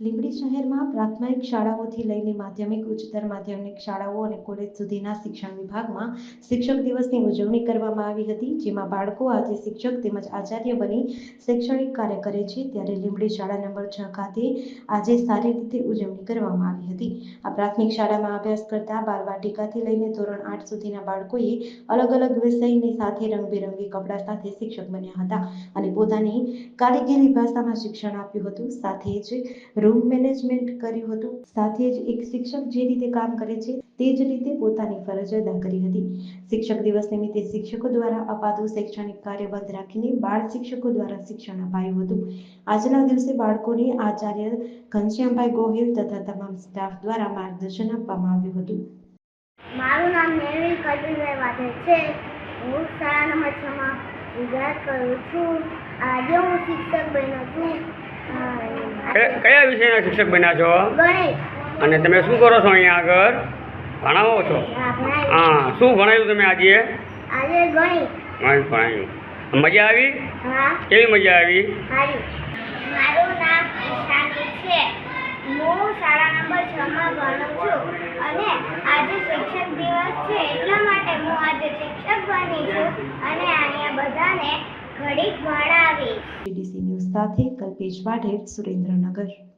લીંબડી શહેરમાં પ્રાથમિક શાળાઓથી લઈને માધ્યમિક, ઉચ્ચતર માધ્યમિક શાળાઓ અને કોલેજ સુધીના શિક્ષણ વિભાગમાં શિક્ષક દિવસની ઉજવણી કરવામાં આવી હતી, જેમાં બાળકો આજે શિક્ષક તેમજ આચાર્ય બની શૈક્ષણિક કાર્ય કરે છે. ત્યારે લીંબડી શાળા નંબર છ ખાતે આજે સારી રીતે ઉજવણી કરવામાં આવી હતી. આ પ્રાથમિક શાળામાં અભ્યાસ કરતા બાલવાટિકાથી લઈને ધોરણ આઠ સુધીના બાળકોએ અલગ અલગ વિષયની સાથે રંગબેરંગી કપડાં સાથે શિક્ષક બન્યા હતા અને પોતાની કારીગીરી ભાષામાં શિક્ષણ આપ્યું હતું. સાથે જ રૂમ મેનેજમેન્ટ કર્યું હતું. સાથે જ એક શિક્ષક જે રીતે કામ કરે છે તે જ રીતે પોતાની ફરજ અદા કરી હતી. શિક્ષક દિવસ નિમિત્તે શિક્ષકો દ્વારા અપાતું શૈક્ષણિક કાર્ય બંધ રાખીને બાળ શિક્ષકો દ્વારા શિક્ષણ અપાયું હતું. આજના દિવસે બાળકોને આચાર્ય ઘનશ્યામભાઈ ગોહિલ તથા તમામ સ્ટાફ દ્વારા માર્ગદર્શન આપવામાં આવ્યું હતું. મારું નામ નેવિલ કલ્પીભાઈ વાઢેર છે. હું શાળા નંબર છમાં ગુજરાત કરું છું. આજે હું શિક્ષક બન્યો છું. કયા વિષયના શિક્ષક બન્યા છો? અને તમે શું કરો છો અહીંયા આગળ? ભણાવો છો? હા, શું ભણાવ્યું તમે આજે? ભણાવ્યું મજા આવી? કેવી મજા આવી? શિક્ષક દિવસ છે એટલા માટે હું આજે શિક્ષક બની છું અને અહીંયા બધાને ઘડીક ભણાવીશ ડીડીસી ન્યૂઝ સાથે કલ્પેશ વાઢેર સુરેન્દ્રનગર.